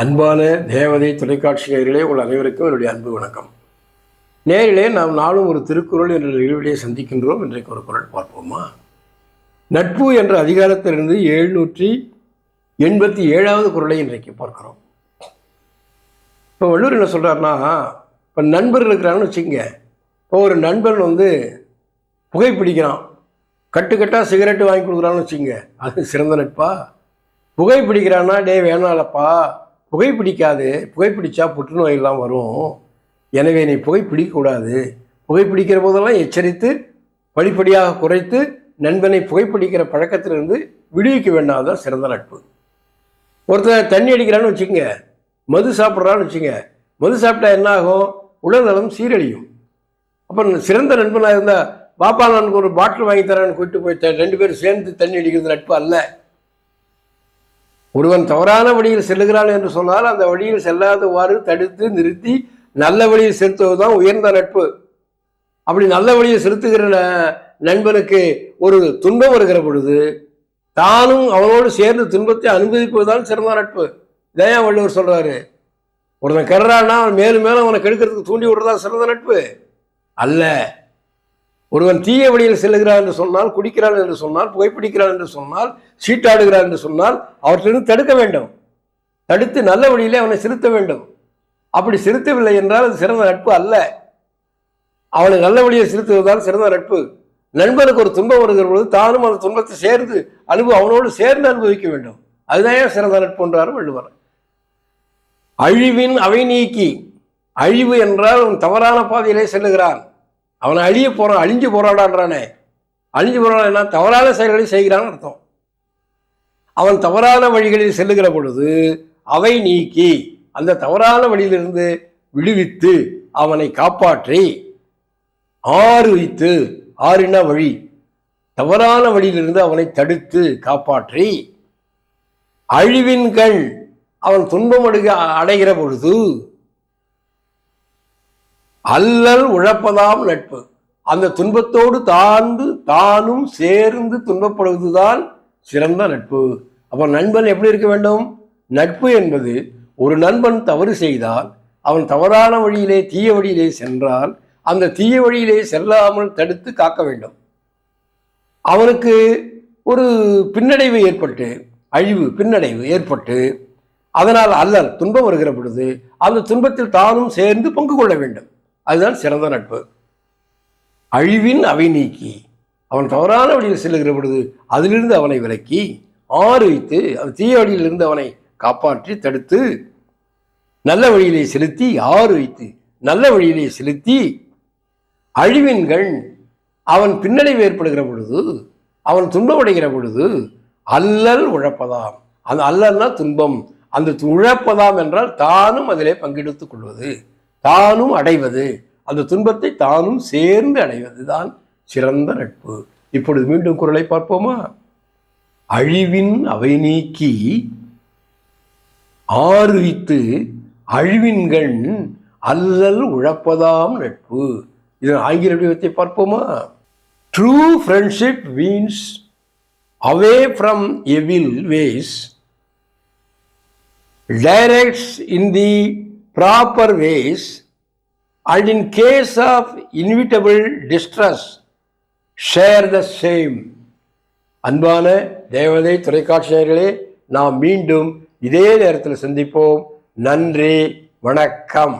அன்பான தேவதை தொலைக்காட்சி நேயர்களே உங்கள் அனைவருக்கும் என்னுடைய அன்பு வணக்கம். நேரிலே நாம் நாளும் ஒரு திருக்குறள் என்ற நிகழ்விலே சந்திக்கின்றோம். இன்றைக்கு ஒரு குறள் பார்ப்போமா? நட்பு என்ற அதிகாரத்திலிருந்து எழுநூற்றி எண்பத்தி ஏழாவது குரலை இன்றைக்கு பார்க்குறோம். இப்போ வள்ளுவர் என்ன சொல்கிறாருன்னா இப்போ நண்பர்கள் இருக்கிறாங்கன்னு வச்சுக்கோங்க. இப்போ ஒரு நண்பன் வந்து புகைப்பிடிக்கிறான். கட்டுக்கட்டாக சிகரெட்டு வாங்கி கொடுக்குறான்னு வச்சுக்கோங்க. அது சிறந்த நட்பா? புகைப்பிடிக்கிறான்னா டே வேணாலப்பா புகைப்பிடிக்காது புகைப்பிடிச்சா புற்றுநோய் எல்லாம் வரும். எனவே நீ புகைப்பிடிக்கக்கூடாது. புகைப்பிடிக்கிற போதெல்லாம் எச்சரித்து படிப்படியாக குறைத்து நண்பனை புகைப்பிடிக்கிற பழக்கத்திலிருந்து விடுவிக்க வேண்டாம் சிறந்த நட்பு. ஒருத்தர் தண்ணி அடிக்கிறான்னு வச்சுக்கோங்க மது சாப்பிட்றான்னு வச்சுங்க மது சாப்பிட்டா என்ன ஆகும் உடல்நலம் சீரழியும். அப்போ சிறந்த நண்பனாக இருந்தால் பாப்பா நான் ஒரு பாட்டில் வாங்கி தரேன்னு கூப்பிட்டு போய் ரெண்டு பேரும் சேர்ந்து தண்ணி அடிக்கிறது நட்பு அல்ல. ஒருவன் தவறான வழியில் செல்லுகிறான் என்று சொன்னால் அந்த வழியில் செல்லாதவாறு தடுத்து நிறுத்தி நல்ல வழியில் செலுத்துவது தான் உயர்ந்த நட்பு. அப்படி நல்ல வழியில் செலுத்துகிற நண்பனுக்கு ஒரு துன்பம் வருகிற பொழுது தானும் அவனோடு சேர்ந்து துன்பத்தை அனுமதிப்பதுதான் சிறந்த நட்பு. இதையா வள்ளுவர் சொல்றாரு? ஒருத்தன் கெடுறான்னா அவன் மேலும் மேலும் அவனை கெடுக்கிறதுக்கு தூண்டி விடுறதா சிறந்த நட்பு. அல்ல ஒருவன் தீய வழியில் செல்லுகிறான் என்று சொன்னால் குடிக்கிறான் என்று சொன்னால் புகைப்பிடிக்கிறான் என்று சொன்னால் சீட்டாடுகிறான் என்று சொன்னால் அவற்றிலிருந்து தடுக்க வேண்டும். தடுத்து நல்ல வழியிலே அவனை செலுத்த வேண்டும். அப்படி செலுத்தவில்லை என்றால் அது சிறந்த நட்பு அல்ல. அவனை நல்ல வழியை செலுத்துவதால் சிறந்த நட்பு. நண்பனுக்கு ஒரு துன்பம் வருகிற பொழுது தானும் அந்த துன்பத்தை சேர்ந்து அனுபவ அவனோடு சேர்ந்து அனுபவிக்க வேண்டும். அதுதான் சிறந்த நட்பு என்றார் வள்ளுவர். அழிவின் அவை நீக்கி அழிவு என்றால் அவன் தவறான பாதையிலே செல்லுகிறான். அவனை அழிய போகிறான் அழிஞ்சு போராடான்றானே அழிஞ்சு போறான்னா தவறான செயல்களை செய்கிறான்னு அர்த்தம். அவன் தவறான வழிகளில் செல்லுகிற பொழுது அவை நீக்கி அந்த தவறான வழியிலிருந்து விடுவித்து அவனை காப்பாற்றி ஆறு வைத்து ஆறுனா வழி? தவறான வழியிலிருந்து அவனை தடுத்து காப்பாற்றி அழிவின் கண் அவன் துன்பம் அடைக அடைகிற பொழுது அல்லல் உழப்பதாம் நட்பு. அந்த துன்பத்தோடு தாழ்ந்து தானும் சேர்ந்து துன்பப்படுவதுதான் சிறந்த நட்பு. அப்போ நண்பன் எப்படி இருக்க வேண்டும்? நட்பு என்பது ஒரு நண்பன் தவறு செய்தால் அவன் தவறான வழியிலே தீய வழியிலே சென்றால் அந்த தீய வழியிலே செல்லாமல் தடுத்து காக்க வேண்டும். அவனுக்கு ஒரு பின்னடைவு ஏற்பட்டு அழிவு பின்னடைவு ஏற்பட்டு அதனால் அல்லல் துன்பம் வருகிற பொழுது அந்த துன்பத்தில் தானும் சேர்ந்து பங்கு கொள்ள வேண்டும். அதுதான் சிறந்த நட்பு. அழிவின் அவை நீக்கி அவன் தவறான வழியில் செல்லுகிற பொழுது அதிலிருந்து அவனை விலக்கி ஆறு வைத்து அந்த தீய வழியிலிருந்து அவனை காப்பாற்றி தடுத்து நல்ல வழியிலே செலுத்தி ஆறு வைத்து நல்ல வழியிலே செலுத்தி அழிவின்கள் அவன் பின்னடைவு ஏற்படுகிற பொழுது அவன் துன்பமடைகிற பொழுது அல்லல் உழப்பதாம். அந்த அல்லல்னா துன்பம். அந்த து- உழப்பதாம் என்றால் தானும் அதிலே பங்கெடுத்துக் கொள்வது. தானும் அடைவது. அந்த துன்பத்தை தானும் சேர்ந்து அடைவது தான் சிறந்த நட்பு. இப்பொழுது மீண்டும் குரலை பார்ப்போமா? அழிவின் அவை நீக்கி ஆறுவித்து அழிவின்கண் அல்லல் உழப்பதாம் நட்பு. இதன் ஆங்கில வடிவத்தை பார்ப்போமா? True friendship means away from evil ways directs in the proper ways and in case of inevitable distress share the same அன்பான தேவதை தொலைக்காட்சியர்களே நாம் மீண்டும் இதே நேரத்தில் சந்திப்போம் நன்றி வணக்கம்